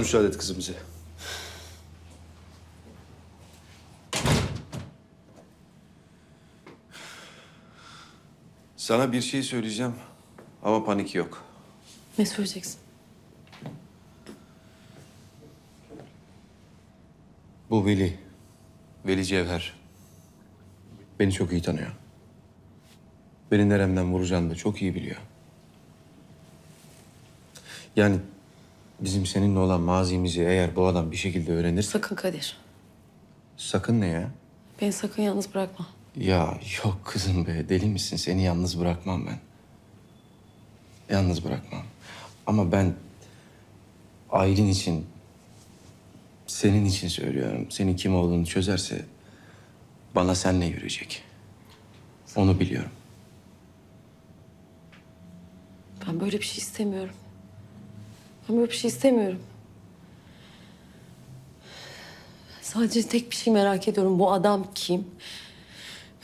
müsaade et kızım bize. Sana bir şey söyleyeceğim ama panik yok. Ne söyleyeceksin? Bu Veli. Veli Cevher. Beni çok iyi tanıyor. Beni neremden vuracağını da çok iyi biliyor. Yani bizim seninle olan mazimizi eğer bu adam bir şekilde öğrenirse... Sakın Kadir. Sakın ne ya? Beni sakın yalnız bırakma. Ya yok kızım be deli misin? Seni yalnız bırakmam ben. Yalnız bırakmam. Ama ben Aylin için, senin için söylüyorum. Senin kim olduğunu çözerse bana senle yürüyecek. Onu biliyorum. Ben böyle bir şey istemiyorum. Ben böyle bir şey istemiyorum. Sadece tek bir şey merak ediyorum. Bu adam kim?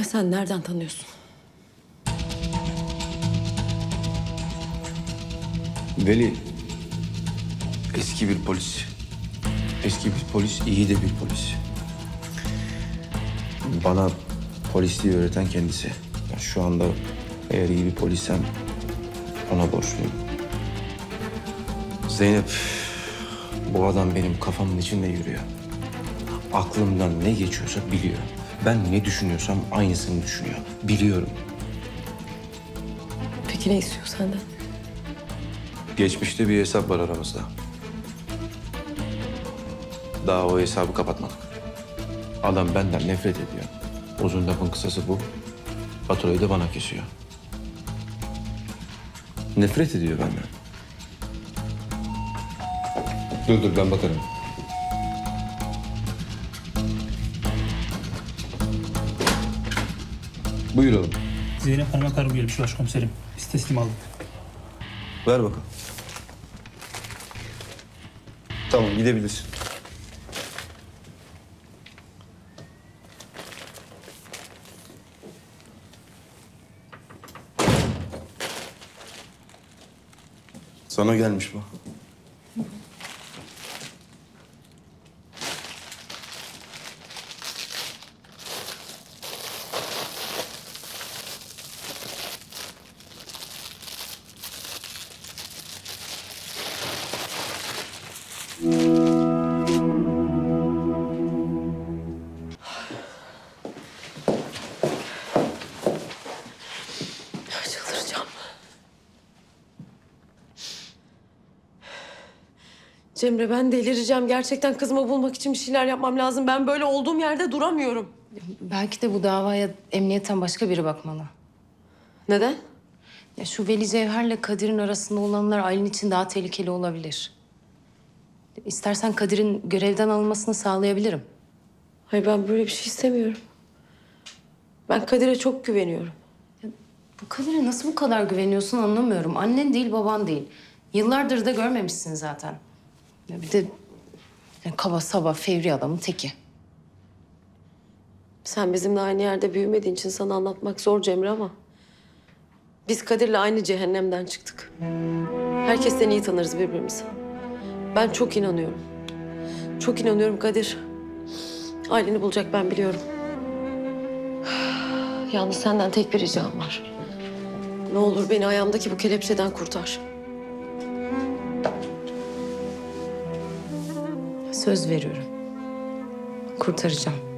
Ve sen nereden tanıyorsun? Veli eski bir polis. Eski bir polis, iyi de bir polis. Bana polisliği öğreten kendisi. Şu anda eğer iyi bir polissem ona borçluyum. Zeynep, bu adam benim kafamın içinde yürüyor. Aklımdan ne geçiyorsa biliyor. Ben ne düşünüyorsam aynısını düşünüyor. Biliyorum. Peki ne istiyor senden? Geçmişte bir hesap var aramızda. Daha o hesabı kapatmadık. Adam benden nefret ediyor. Uzun lafın kısası bu. Faturayı da bana kesiyor. Nefret ediyor benden. Dur dur ben bakarım. Buyur oğlum. Zeynep Hanım'a kargo gelmiş başkomiserim. Biz teslim aldık. Ver bakalım. Tamam gidebilirsin. Sana gelmiş bu. Cemre ben delireceğim. Gerçekten kızımı bulmak için bir şeyler yapmam lazım. Ben böyle olduğum yerde duramıyorum. Belki de bu davaya emniyetten başka biri bakmalı. Neden? Ya şu Veli Cevher'le Kadir'in arasında olanlar Aylin için daha tehlikeli olabilir. İstersen Kadir'in görevden alınmasını sağlayabilirim. Hayır ben böyle bir şey istemiyorum. Ben Kadir'e çok güveniyorum. Bu Kadir'e nasıl bu kadar güveniyorsun anlamıyorum. Annen değil, baban değil. Yıllardır da görmemişsin zaten. Ya bir de yani kaba saba fevri adamın teki. Sen bizimle aynı yerde büyümediğin için sana anlatmak zor Cemre ama... Biz Kadir'le aynı cehennemden çıktık. Herkesten iyi tanırız birbirimizi. Ben çok inanıyorum. Çok inanıyorum Kadir. Aileni bulacak ben biliyorum. Yalnız senden tek bir ricam var. Ne olur beni ayağımdaki bu kelepçeden kurtar. Söz veriyorum. Kurtaracağım.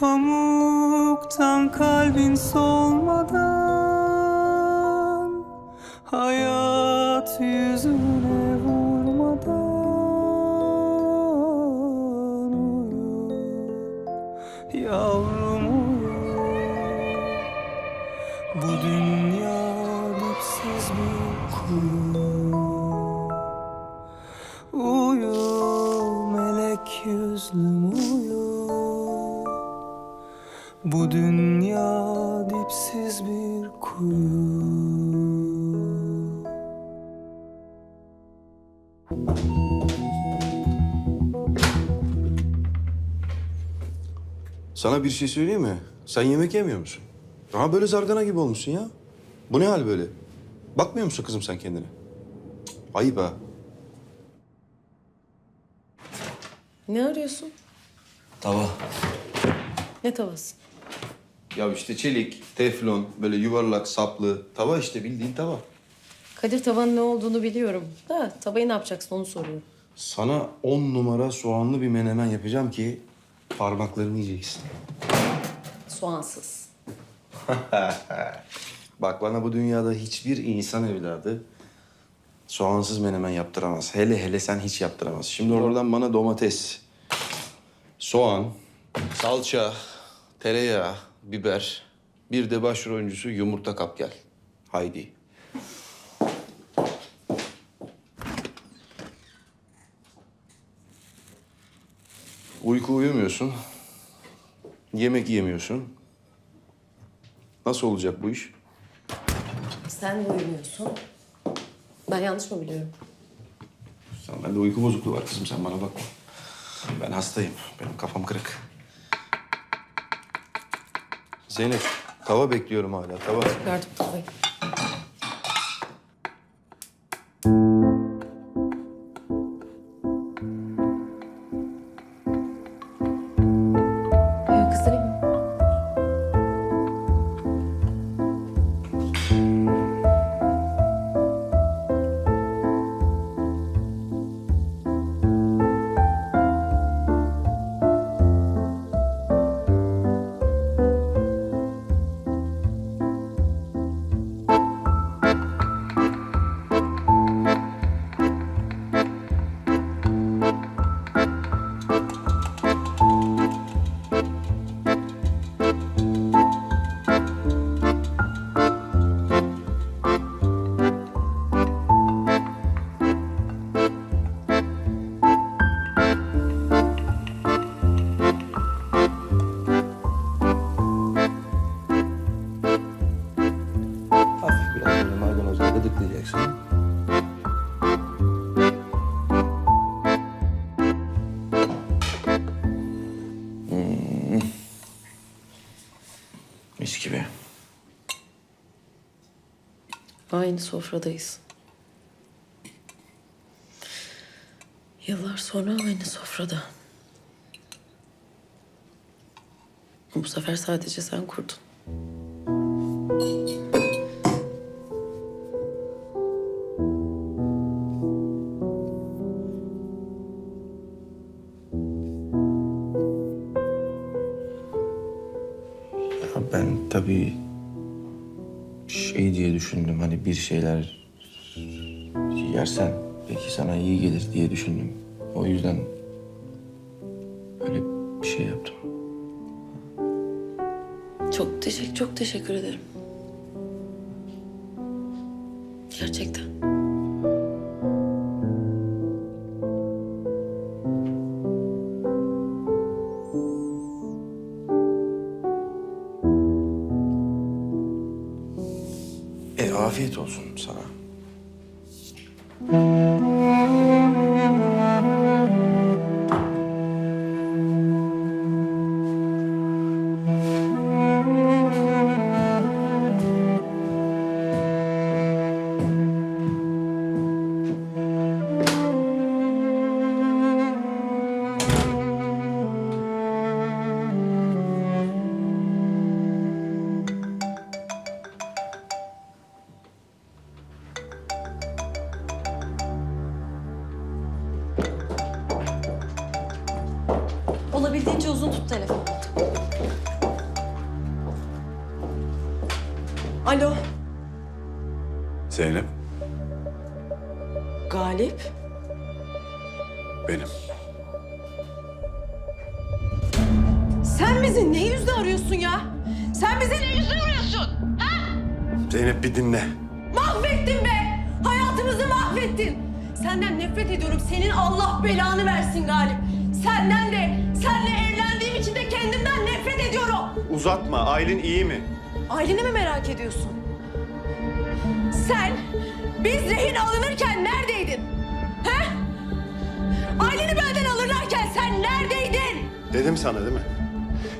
Pamuktan kalbin solmadan Hayat yüzüne Sana bir şey söyleyeyim mi? Sen yemek yemiyor musun? Daha böyle zargana gibi olmuşsun ya. Bu ne hal böyle? Bakmıyor musun kızım sen kendine? Cık, Ayıp ha. Ne arıyorsun? Tava. Ne tavası? Ya işte çelik, teflon, böyle yuvarlak, saplı. Tava işte bildiğin tava. Kadir tavanın ne olduğunu biliyorum. Da tavayı ne yapacaksın onu soruyorum. Sana on numara soğanlı bir menemen yapacağım ki parmaklarını yiyeceksin. Soğansız. Bak bana bu dünyada hiçbir insan evladı soğansız menemen yaptıramaz. Hele hele sen hiç yaptıramaz. Şimdi oradan bana domates, soğan, salça, tereyağı, biber, bir de başrol oyuncusu yumurta kap gel. Haydi. Uyku uyumuyorsun. Yemek yemiyorsun. Nasıl olacak bu iş? Sen de uyumuyorsun. Ben yanlış mı biliyorum? Sen bende uyku bozukluğu var kızım sen bana bakma. Ben hastayım. Benim kafam kırık. Zeynep tava bekliyorum hala tava. Gördüm tavayı. Gıdıklayacaksın. Hmm. Mis gibi. Aynı sofradayız. Yıllar sonra aynı sofrada. Bu sefer sadece sen kurdun. Ben tabii şey diye düşündüm hani bir şeyler yersen belki sana iyi gelir diye düşündüm. O yüzden öyle bir şey yaptım. Çok teşekkür, çok teşekkür ederim. Gerçekten. Mm-hmm. Telefonu. Alo, Zeynep, Galip. benim. Sen bizi ne yüzle arıyorsun ya? Sen bizi ne yüzle arıyorsun? Zeynep bir dinle. Mahvettin be! Hayatımızı mahvettin. Senden nefret ediyorum. Senin Allah belanı versin Galip. Senden de, senle nefret ediyorum. Uzatma, Aylin iyi mi? Aileni mi merak ediyorsun? Sen biz rehin alınırken neredeydin? He? Aileni benden alırlarken sen neredeydin? Dedim sana değil mi?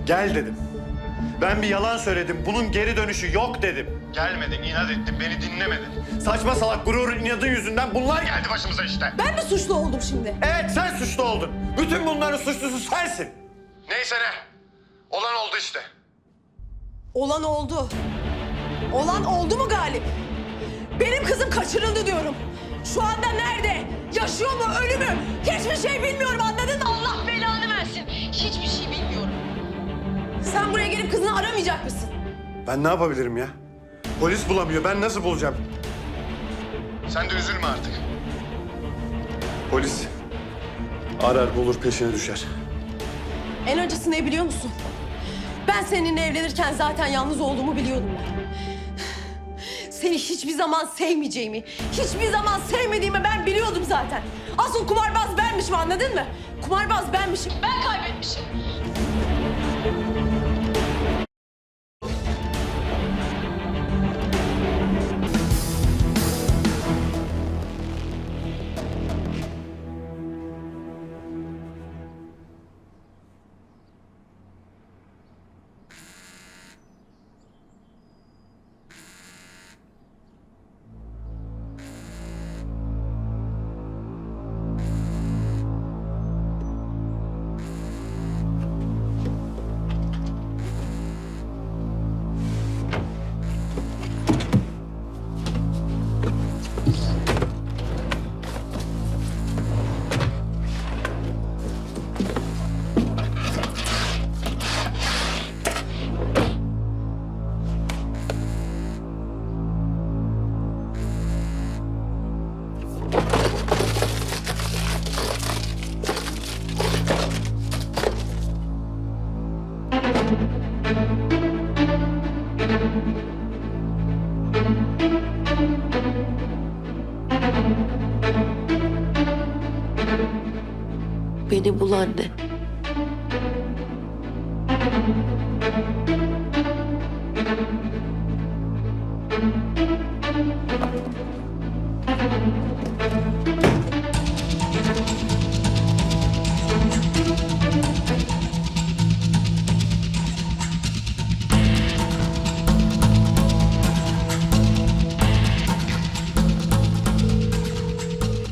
Gel dedim. Ben bir yalan söyledim. Bunun geri dönüşü yok dedim. Gelmedin, inat ettin, beni dinlemedin. Saçma salak gururun, inadın yüzünden bunlar geldi başımıza işte. Ben mi suçlu oldum şimdi? Evet, sen suçlu oldun. Bütün bunların suçlusu sensin. Neyse ne. Olan oldu işte. Olan oldu. Olan oldu mu Galip? Benim kızım kaçırıldı diyorum. Şu anda nerede? Yaşıyor mu, ölü mü? Hiçbir şey bilmiyorum anladın mı? Allah belanı versin. Hiçbir şey bilmiyorum. Sen buraya gelip kızını aramayacak mısın? Ben ne yapabilirim ya? Polis bulamıyor, ben nasıl bulacağım? Sen de üzülme artık. Polis arar bulur peşine düşer. En acısı ne biliyor musun? Ben seninle evlenirken zaten yalnız olduğumu biliyordum ben. Seni hiçbir zaman sevmeyeceğimi, hiçbir zaman sevmediğimi ben biliyordum zaten. Asıl kumarbaz benmişim anladın mı? Kumarbaz benmişim, ben kaybetmişim. Anne.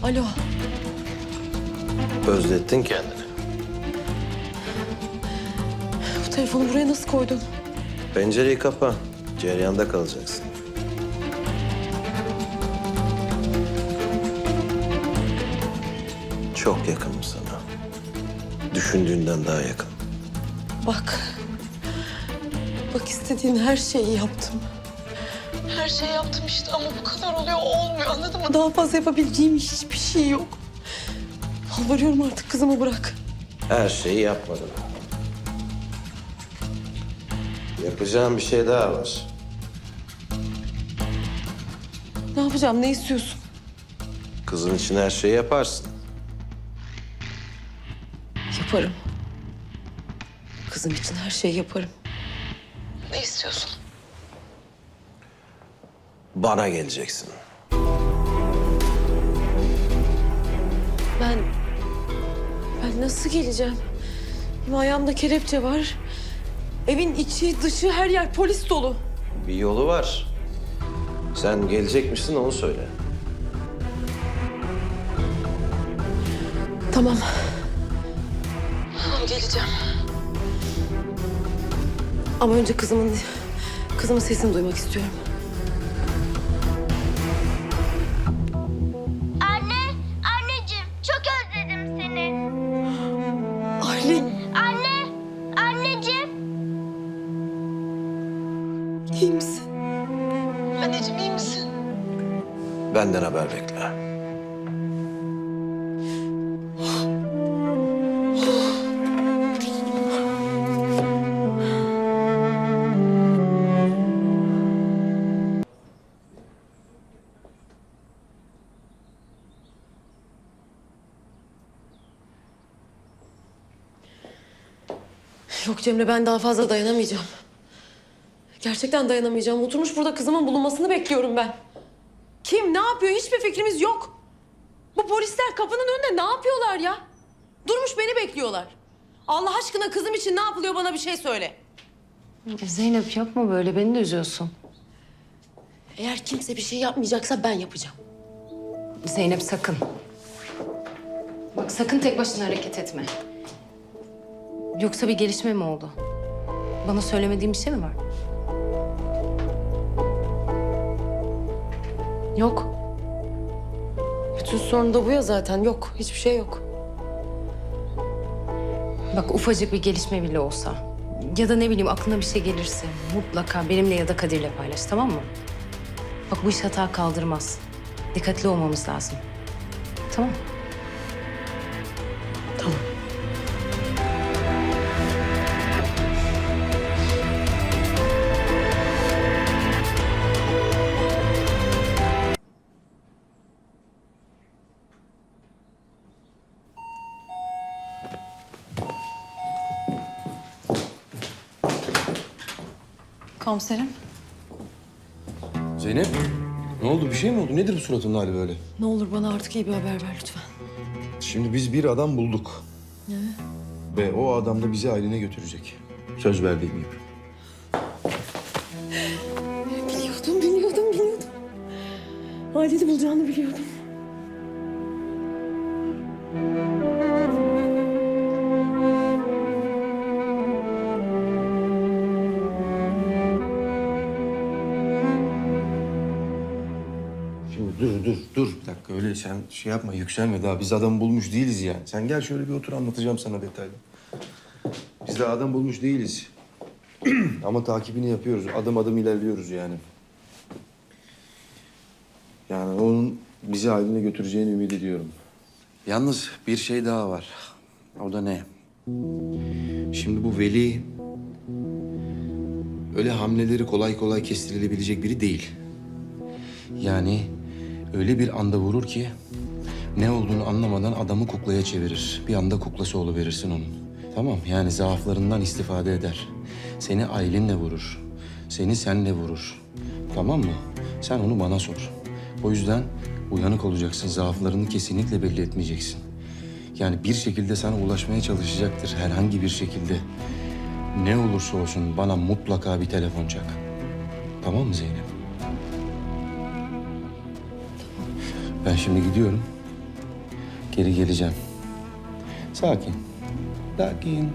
Alo. Özlettin kendini. Bu telefonu buraya nasıl koydun? Pencereyi kapa. Ceryanda kalacaksın. Çok yakınım sana. Düşündüğünden daha yakın. Bak. Bak istediğin her şeyi yaptım. Her şeyi yaptım işte ama bu kadar oluyor olmuyor anladın mı? Daha fazla yapabileceğim hiçbir şey yok. Yalvarıyorum artık kızımı bırak. Her şeyi yapmadın. Yapacağım bir şey daha var. Ne yapacağım ne istiyorsun? Kızın için her şeyi yaparsın. Yaparım. Kızım için her şeyi yaparım. Ne istiyorsun? Bana geleceksin. Ben... Ben nasıl geleceğim? Benim ayağımda kelepçe var. Evin içi, dışı, her yer polis dolu. Bir yolu var. Sen gelecek misin onu söyle. Tamam. Tamam geleceğim. Ama önce kızımın kızımın sesini duymak istiyorum. İyi misin? Anneciğim iyi misin? Benden haber bekle. Yok Cemre ben daha fazla dayanamayacağım. Gerçekten dayanamayacağım. Oturmuş burada kızımın bulunmasını bekliyorum ben. Kim ne yapıyor hiçbir fikrimiz yok. Bu polisler kapının önünde ne yapıyorlar ya? Durmuş beni bekliyorlar. Allah aşkına kızım için ne yapılıyor bana bir şey söyle. Zeynep yapma böyle beni de üzüyorsun. Eğer kimse bir şey yapmayacaksa ben yapacağım. Zeynep sakın. Bak sakın tek başına hareket etme. Yoksa bir gelişme mi oldu? Bana söylemediğin bir şey mi var? Yok. Bütün sorun da bu ya zaten. Yok. Hiçbir şey yok. Bak ufacık bir gelişme bile olsa ya da ne bileyim aklına bir şey gelirse mutlaka benimle ya da Kadir'le paylaş tamam mı? Bak bu iş hata kaldırmaz. Dikkatli olmamız lazım. Tamam mı? Komiserim. Zeynep, ne oldu? Bir şey mi oldu? Nedir bu suratın hali böyle? Ne olur bana artık iyi bir haber ver lütfen. Şimdi biz bir adam bulduk. Ve o adam da bizi ailine götürecek. Söz verdiğim gibi. Biliyordum, biliyordum, biliyordum. Aileyi bulacağını biliyordum. Sen şey yapma, yükselme daha. Biz adam bulmuş değiliz yani. Sen gel şöyle bir otur anlatacağım sana detaylı. Biz de adam bulmuş değiliz. Ama takibini yapıyoruz. Adım adım ilerliyoruz yani. Yani onun bizi haline götüreceğini ümit ediyorum. Yalnız bir şey daha var. O da ne? Şimdi bu Veli öyle hamleleri kolay kolay kestirilebilecek biri değil. Yani öyle bir anda vurur ki ne olduğunu anlamadan adamı kuklaya çevirir. Bir anda kuklası verirsin onun. Tamam yani zaaflarından istifade eder. Seni ailenle vurur. Seni senle vurur. Tamam mı? Sen onu bana sor. O yüzden uyanık olacaksın. Zaaflarını kesinlikle belli etmeyeceksin. Yani bir şekilde sana ulaşmaya çalışacaktır herhangi bir şekilde. Ne olursa olsun bana mutlaka bir telefon çak. Tamam mı Zeynep? Ben şimdi gidiyorum. Geri geleceğim. Sakin. Sakin.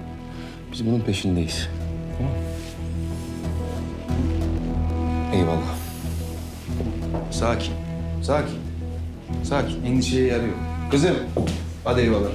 Biz bunun peşindeyiz. Tamam? Eyvallah. Sakin. Sakin. Sakin. Endişeye yer. Kızım. Hadi eyvallah.